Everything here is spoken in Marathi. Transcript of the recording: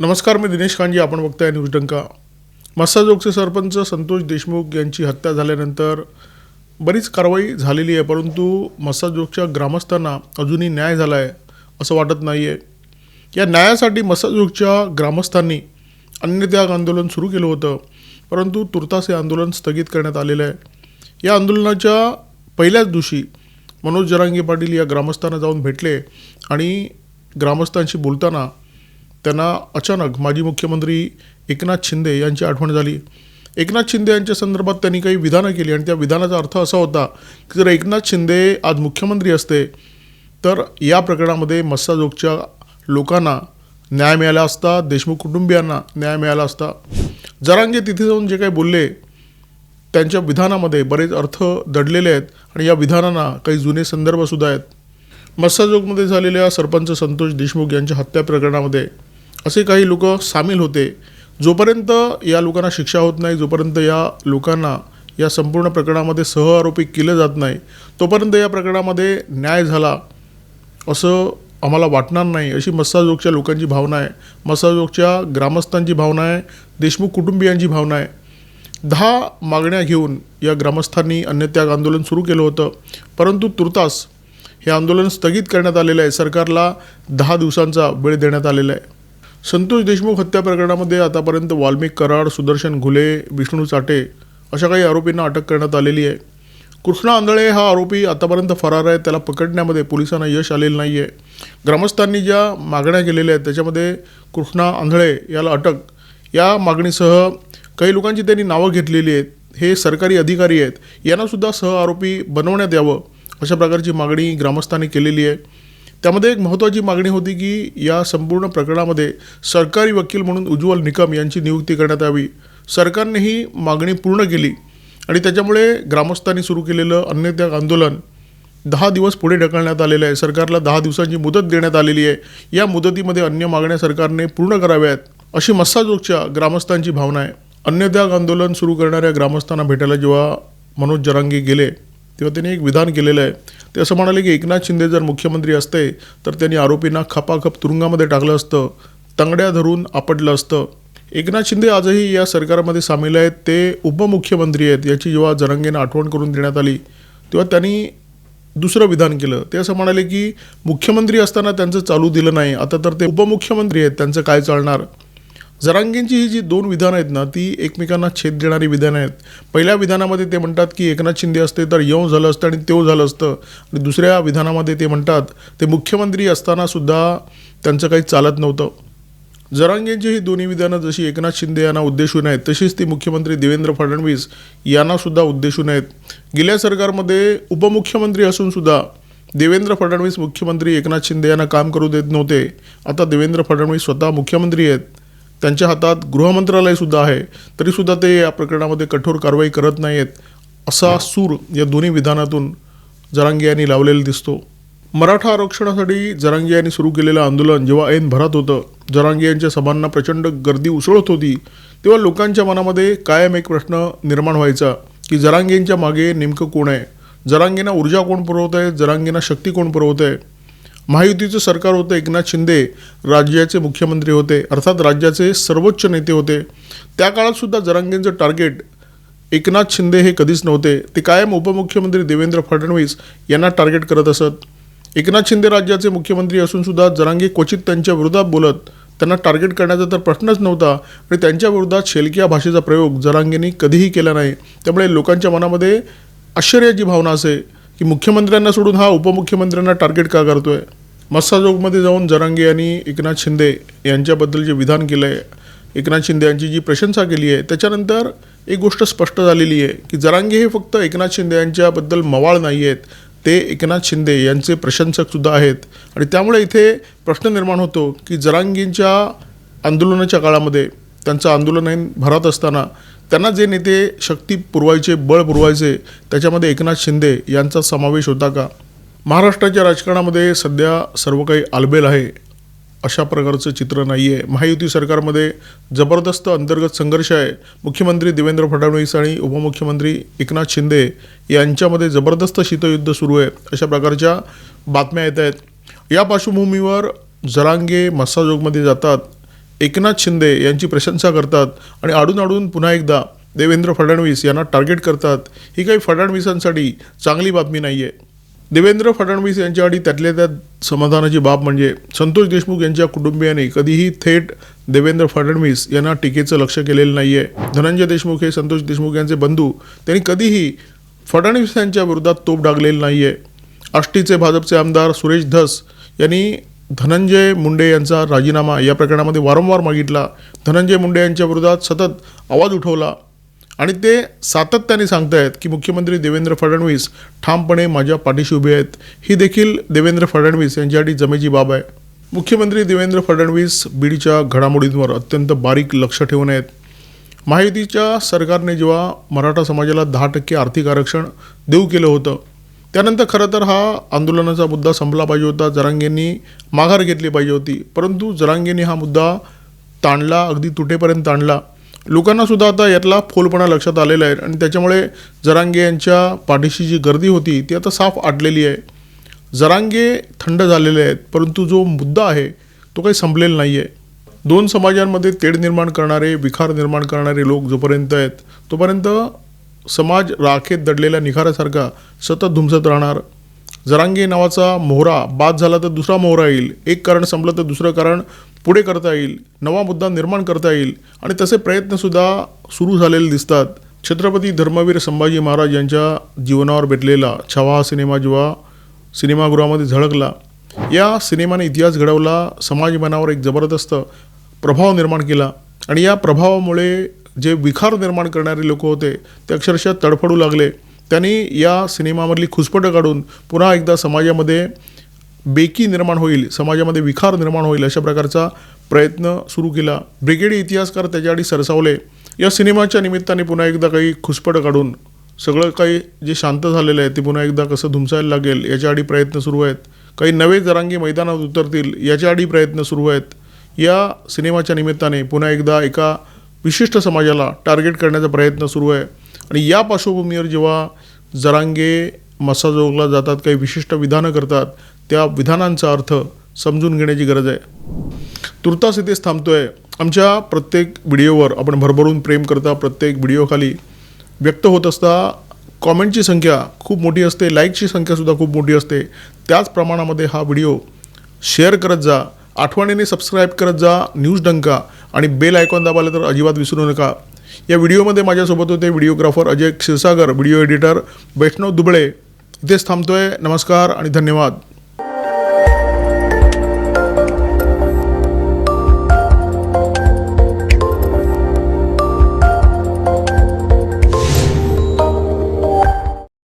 नमस्कार मी दिनेश कांजी आपण बघताय न्यूज डंका. मस्साजोगचे सरपंच संतोष देशमुख यांची हत्या झाल्यानंतर बरीच कारवाई झालेली आहे परंतु मस्साजोगच्या ग्रामस्थांना अजूनही न्याय झाला आहे असं वाटत नाही आहे या न्यायासाठी मस्साजोगच्या ग्रामस्थांनी अन्नत्याग आंदोलन सुरू केलं होतं परंतु तुर्तास हे आंदोलन स्थगित करण्यात आलेलं आहे. या आंदोलनाच्या पहिल्याच दिवशी मनोज जरांगे पाटील या ग्रामस्थांना जाऊन भेटले आणि ग्रामस्थांशी बोलताना त्यांना अचानक माजी मुख्यमंत्री एकनाथ शिंदे यांची आठवण झाली. एकनाथ शिंदे यांच्या संदर्भात त्यांनी काही विधानं केली आणि त्या विधानाचा अर्थ असा होता की जर एकनाथ शिंदे आज मुख्यमंत्री असते तर या प्रकरणामध्ये मस्साजोगच्या लोकांना न्याय मिळाला असता देशमुख कुटुंबियांना न्याय मिळाला असता. जरांगे तिथे जाऊन जे काही बोलले त्यांच्या विधानामध्ये बरेच अर्थ दडलेले आहेत आणि या विधानांना काही जुने संदर्भसुद्धा आहेत. मस्साजोगमध्ये झालेल्या सरपंच संतोष देशमुख यांच्या हत्या प्रकरणामध्ये असे काही लोक सामील होते जोपर्यंत या लोकांना शिक्षा होत नाही जोपर्यंत या लोकांना या संपूर्ण प्रकरणामध्ये सह आरोपी केलं जात नाही तोपर्यंत या प्रकरणामध्ये न्याय झाला असं आम्हाला वाटणार नाही अशी मस्साजोगच्या लोकांची भावना आहे. मस्साजोगच्या ग्रामस्थांची भावना आहे देशमुख कुटुंबियांची भावना आहे. दहा मागण्या घेऊन या ग्रामस्थांनी अन्नत्याग आंदोलन सुरू केलं होतं परंतु तुर्तास हे आंदोलन स्थगित करण्यात आलेलं आहे. सरकारला दहा दिवसांचा वेळ देण्यात आलेला आहे. संतोष देशमुख हत्या प्रकरणामध्ये आतापर्यंत वाल्मिक कराड सुदर्शन घुले विष्णू चाटे अशा काही आरोपींना अटक करण्यात आलेली आहे. कृष्णा आंधळे हा आरोपी आतापर्यंत फरार आहे. त्याला पकडण्यामध्ये पोलिसांना यश आलेलं नाही आहे ग्रामस्थांनी ज्या मागण्या केलेल्या आहेत त्याच्यामध्ये कृष्णा आंधळे याला अटक. या मागणीसह काही लोकांची त्यांनी नावं घेतलेली आहेत. हे सरकारी अधिकारी आहेत. यांनासुद्धा सह आरोपी बनवण्यात यावं अशा प्रकारची मागणी ग्रामस्थांनी केलेली आहे. त्यामध्ये एक महत्त्वाची मागणी होती की या संपूर्ण प्रकरणामध्ये सरकारी वकील म्हणून उज्ज्वल निकम यांची नियुक्ती करण्यात यावी. सरकारने ही मागणी पूर्ण केली आणि त्याच्यामुळे ग्रामस्थांनी सुरू केलेलं अन्नत्याग आंदोलन दहा दिवस पुढे ढकलण्यात आलेलं आहे. सरकारला दहा दिवसांची मुदत देण्यात आलेली आहे. या मुदतीमध्ये अन्य मागण्या सरकारने पूर्ण कराव्यात अशी मस्साजोगच्या ग्रामस्थांची भावना आहे. अन्नत्याग आंदोलन सुरू करणाऱ्या ग्रामस्थांना भेटायला जेव्हा मनोज जरांगी गेले तेव्हा त्यांनी एक विधान केलेलं आहे. ते असं म्हणाले की एकनाथ शिंदे जर मुख्यमंत्री असते तर त्यांनी आरोपींना खपाखप तुरुंगामध्ये टाकलं असतं तंगड्या धरून आपटलं असतं. एकनाथ शिंदे आजही या सरकारमध्ये सामील आहेत ते उपमुख्यमंत्री आहेत याची जेव्हा जरंगेनं आठवण करून देण्यात आली तेव्हा त्यांनी दुसरं विधान केलं. ते असं म्हणाले की मुख्यमंत्री असताना त्यांचं चालू दिलं नाही आता तर ते उपमुख्यमंत्री आहेत त्यांचं काय चालणार? जरांगेंची ही जी दोन विधानं आहेत ना ती एकमेकांना छेद देणारी विधानं आहेत. पहिल्या विधानामध्ये ते म्हणतात की एकनाथ शिंदे असते तर यव झालं असतं आणि तेव झालं असतं. आणि दुसऱ्या विधानामध्ये ते म्हणतात ते मुख्यमंत्री असताना सुद्धा त्यांचं काही चालत नव्हतं. जरांगेंची ही दोन्ही विधानं जशी एकनाथ शिंदे यांना उद्देशून आहेत तशीच ती मुख्यमंत्री देवेंद्र फडणवीस यांनासुद्धा उद्देशून आहेत गेल्या सरकारमध्ये उपमुख्यमंत्री असूनसुद्धा देवेंद्र फडणवीस मुख्यमंत्री एकनाथ शिंदे यांना काम करू देत नव्हते. आता देवेंद्र फडणवीस स्वतः मुख्यमंत्री आहेत. त्यांच्या हातात गृहमंत्रालयसुद्धा आहे तरीसुद्धा ते या प्रकरणामध्ये कठोर कारवाई करत नाही आहेत असा सूर या दोन्ही विधानातून जरांगे यांनी लावलेला दिसतो. मराठा आरक्षणासाठी जरांगे यांनी सुरू केलेलं आंदोलन जेव्हा ऐन भरात होतं जरांगे यांच्या सभांना प्रचंड गर्दी उसळत होती तेव्हा लोकांच्या मनामध्ये कायम एक प्रश्न निर्माण व्हायचा की जरांगेंच्या मागे नेमकं कोण आहे? जरांगेंना ऊर्जा कोण पुरवत आहे जरांगेंना शक्ती कोण पुरवत आहे महायुतीचं सरकार होतं एकनाथ शिंदे राज्याचे मुख्यमंत्री होते अर्थात राज्याचे सर्वोच्च नेते होते. त्या काळातसुद्धा जरांगेंचं टार्गेट एकनाथ शिंदे हे कधीच नव्हते. ते कायम उपमुख्यमंत्री देवेंद्र फडणवीस यांना टार्गेट करत असत. एकनाथ शिंदे राज्याचे मुख्यमंत्री असूनसुद्धा जरांगे क्वचित त्यांच्या विरोधात बोलत त्यांना टार्गेट करण्याचा तर प्रश्नच नव्हता आणि त्यांच्या विरोधात शेलकिया भाषेचा प्रयोग जरांगेंनी कधीही केला नाही. त्यामुळे लोकांच्या मनामध्ये आश्चर्याची भावना असे की मुख्यमंत्र्यांना सोडून हा उपमुख्यमंत्र्यांना टार्गेट का करतोय? मस्साजोगमध्ये जाऊन जरांगे यांनी एकनाथ शिंदे यांच्याबद्दल जे विधान केलं आहे एकनाथ शिंदे यांची जी प्रशंसा केली आहे त्याच्यानंतर एक गोष्ट स्पष्ट झालेली आहे की जरांगे हे फक्त एकनाथ शिंदे यांच्याबद्दल मवाळ नाही आहेत ते एकनाथ शिंदे यांचे प्रशंसकसुद्धा आहेत. आणि त्यामुळे इथे प्रश्न निर्माण होतो की जरांगींच्या आंदोलनाच्या काळामध्ये त्यांचं आंदोलन भरत असताना त्यांना जे नेते शक्ती पुरवायचे बळ पुरवायचे त्याच्यामध्ये एकनाथ शिंदे यांचा समावेश होता का? महाराष्ट्राच्या राजकारणामध्ये सध्या सर्व काही आलबेल आहे अशा प्रकारचं चित्र नाही आहे महायुती सरकारमध्ये जबरदस्त अंतर्गत संघर्ष आहे. मुख्यमंत्री देवेंद्र फडणवीस आणि उपमुख्यमंत्री एकनाथ शिंदे यांच्यामध्ये जबरदस्त शीतयुद्ध सुरू आहे अशा प्रकारच्या बातम्या येत आहेत. या पार्श्वभूमीवर जरांगे मस्साजोगमध्ये जातात. एकनाथ शिंदे यांची प्रशंसा करतात आणि आडून आडून पुन्हा एकदा देवेंद्र फडणवीस यांना टार्गेट करतात. ही काही फडणवीसांसाठी चांगली बातमी नाही आहे देवेंद्र फडणवीस यांच्यासाठी त्यातल्या त्यात समाधानाची बाब म्हणजे संतोष देशमुख यांच्या कुटुंबियांनी कधीही थेट देवेंद्र फडणवीस यांना टीकेचं लक्ष केलेलं नाही आहे धनंजय देशमुख हे संतोष देशमुख यांचे बंधू. त्यांनी कधीही फडणवीस यांच्या विरोधात तोप डागलेलं नाही आहे आष्टीचे भाजपचे आमदार सुरेश धस यांनी धनंजय मुंडे यांचा राजीनामा या प्रकरणामध्ये वारंवार मागितला. धनंजय मुंडे यांच्या विरोधात सतत आवाज उठवला. आणि ते सातत्याने सांगतायत की मुख्यमंत्री देवेंद्र फडणवीस ठामपणे माझ्या पाठीशी उभे आहेत. ही देखील देवेंद्र फडणवीस यांच्यासाठी जमेची बाब आहे. मुख्यमंत्री देवेंद्र फडणवीस बीडच्या घडामोडींवर अत्यंत बारीक लक्ष ठेवून आहेत. महायुतीच्या सरकारने जेव्हा मराठा समाजाला दहा टक्के आर्थिक आरक्षण देऊ केलं होतं त्यानंतर खरं तर हा आंदोलनाचा मुद्दा संपला पाहिजे होता जरांगेंनी माघार घेतली पाहिजे होती. परंतु जरांगेंनी हा मुद्दा ताणला अगदी तुटेपर्यंत ताणला लोकांना सुद्धा आता यातला फोलपणा लक्षात आलेला आहे आणि त्याच्यामुळे जरांगे यांच्या पाठीशी जी गर्दी होती ती आता साफ आटलेली आहे. जरांगे थंड झालेले आहेत परंतु जो मुद्दा आहे तो काही संपलेला नाही आहे दोन समाजांमध्ये तेढ निर्माण करणारे विखार निर्माण करणारे लोक जोपर्यंत आहेत तोपर्यंत समाज राखेत दडलेल्या निखाऱ्यासारखा सतत धुमसत राहणार. जरांगे नावाचा मोहरा बाद झाला तर दुसरा मोहरा येईल. एक कारण संपलं तर दुसरं कारण पुढे करता येईल नवा मुद्दा निर्माण करता येईल आणि तसे प्रयत्नसुद्धा सुरू झालेले दिसतात. छत्रपती धर्मवीर संभाजी महाराज यांच्या जीवनावर भेटलेला छावा हा सिनेमा जेव्हा सिनेमागृहामध्ये झळकला या सिनेमाने इतिहास घडवला समाज मनावर एक जबरदस्त प्रभाव निर्माण केला आणि या प्रभावामुळे जे विखार निर्माण करणारे लोक होते ते अक्षरशः तडफडू लागले. त्यांनी या सिनेमामधली खुसपटं काढून पुन्हा एकदा समाजामध्ये बेकी निर्माण होईल समाजामध्ये विखार निर्माण होईल अशा प्रकारचा प्रयत्न सुरू केला. ब्रिगेडी इतिहासकार त्याच्याआधी सरसावले. या सिनेमाच्या निमित्ताने पुन्हा एकदा काही खुसपट काढून सगळं काही जे शांत झालेलं आहे ते पुन्हा एकदा कसं धुमसायला लागेल याच्या आधी प्रयत्न सुरू आहेत. काही नवे जरांगी मैदानात उतरतील याच्या आधी प्रयत्न सुरू आहेत. या सिनेमाच्या निमित्ताने पुन्हा एकदा एका विशिष्ट समाजाला टार्गेट करण्याचा प्रयत्न सुरू आहे. आणि या पार्श्वभूमीवर जेव्हा जरांगे मसाजोगला जातात काही विशिष्ट विधानं करतात त्या विधानांचा अर्थ समजून घेण्याची गरज आहे. तुर्तास इथेच थांबतोय. आमच्या प्रत्येक व्हिडिओवर आपण भरभरून प्रेम करता प्रत्येक व्हिडिओखाली व्यक्त होत असता कॉमेंटची संख्या खूप मोठी असते लाईकची संख्यासुद्धा खूप मोठी असते. त्याच प्रमाणामध्ये हा व्हिडिओ शेअर करत जा आठवणीने सबस्क्राईब करत जा न्यूज डंका आणि बेल आयकॉन दाबायला तर अजिबात विसरू नका. या व्हिडिओमध्ये माझ्यासोबत होते videographer Ajay Kshirsagar video editor Vaishnav Duble. इथेच थांबतोय. नमस्कार आणि धन्यवाद.